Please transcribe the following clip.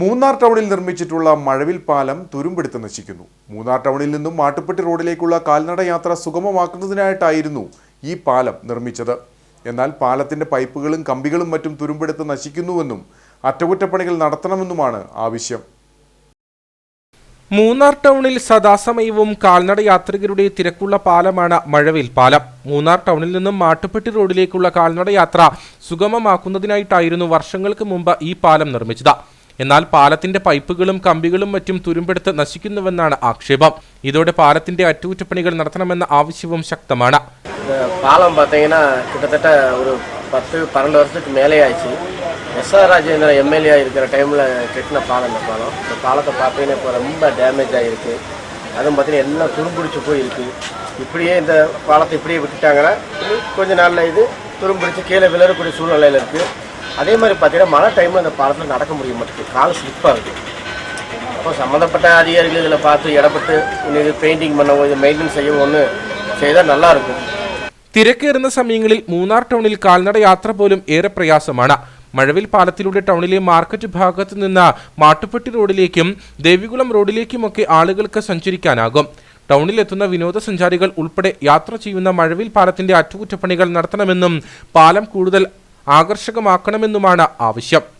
മൂന്നാർ ടൗണിൽ നിർമ്മിച്ചിട്ടുള്ള മഴവിൽ പാലം തുരുമ്പെടുത്ത് നശിക്കുന്നു. മൂന്നാർ ടൗണിൽ നിന്നും മാട്ടുപ്പെട്ടി റോഡിലേക്കുള്ള കാൽനട യാത്ര സുഗമമാക്കുന്നതിനായിട്ടായിരുന്നു ഈ പാലം നിർമ്മിച്ചത്. എന്നാൽ പാലത്തിന്റെ പൈപ്പുകളും കമ്പികളും മറ്റും തുരുമ്പെടുത്ത് നശിക്കുന്നുവെന്നും അറ്റകുറ്റപ്പണികൾ നടത്തണമെന്നുമാണ് ആവശ്യം. മൂന്നാർ ടൗണിൽ സദാസമയവും കാൽനട യാത്രികരുടെ തിരക്കുള്ള പാലമാണ് മഴവിൽ പാലം. മൂന്നാർ ടൗണിൽ നിന്നും മാട്ടുപ്പെട്ടി റോഡിലേക്കുള്ള കാൽനട യാത്ര സുഗമമാക്കുന്നതിനായിട്ടായിരുന്നു വർഷങ്ങൾക്ക് മുമ്പ് ഈ പാലം നിർമ്മിച്ചത്. എന്നാൽ പാലത്തിന്റെ പൈപ്പുകളും കമ്പികളും മറ്റും തുരുമ്പെടുത്ത് നശിക്കുന്നുവെന്നാണ് ആക്ഷേപം ഇതോടെ പാലത്തിന്റെ അറ്റകുറ്റപ്പണികൾ നടത്തണമെന്ന ആവശ്യവും ശക്തമാണ് இந்த பாலம் பார்த்தீங்கன்னா கிட்டத்தட்ட ஒரு பத்து பன்னெண்டு வருஷத்துக்கு மேலே ஆயிடுச்சு எஸ்ஆர் ராஜேந்திரன் எம்எல்ஏ இருக்கிற டைமில் கட்டின பாலம் இந்த பாலம் இந்த பாலத்தை பார்த்தீங்கன்னா இப்போ ரொம்ப டேமேஜ் ஆகிருக்கு அதுவும் பார்த்தீங்கன்னா எல்லாம் துரும்பிடிச்சு போயிருக்கு இப்படியே இந்த பாலத்தை இப்படியே விட்டுட்டாங்கன்னா இன்னும் கொஞ்ச நாளில் இது துரும்பிடிச்சு கீழே விழறக்கூடிய சூழ்நிலையில் இருக்குது அதே மாதிரி பார்த்தீங்கன்னா மழை டைமில் இந்த பாலத்தில் நடக்க முடிய மாட்டேங்குது கால் ஸ்லிப்பாக இருக்குது அப்போ சம்மந்தப்பட்ட அதிகாரிகள் இதில் பார்த்து இடப்பட்டு இன்னும் இது பெயிண்டிங் பண்ணவோ இது மெயின்டைன் செய்யவோ ஒன்று செய்தால் நல்லாயிருக்கும் തിരക്കേറുന്ന സമയങ്ങളിൽ മൂന്നാർ ടൗണിൽ കാൽനട യാത്ര പോലും ഏറെ പ്രയാസമാണ് മഴവിൽ പാലത്തിലൂടെ ടൗണിലെ മാർക്കറ്റ് ഭാഗത്ത് നിന്ന് മാട്ടുപ്പെട്ടി റോഡിലേക്കും ദേവികുളം റോഡിലേക്കുമൊക്കെ ആളുകൾക്ക് സഞ്ചരിക്കാനാകും ടൗണിലെത്തുന്ന വിനോദസഞ്ചാരികൾ ഉൾപ്പെടെ യാത്ര ചെയ്യുന്ന മഴവിൽ പാലത്തിന്റെ അറ്റകുറ്റപ്പണികൾ നടത്തണമെന്നും പാലം കൂടുതൽ ആകർഷകമാക്കണമെന്നുമാണ് ആവശ്യം.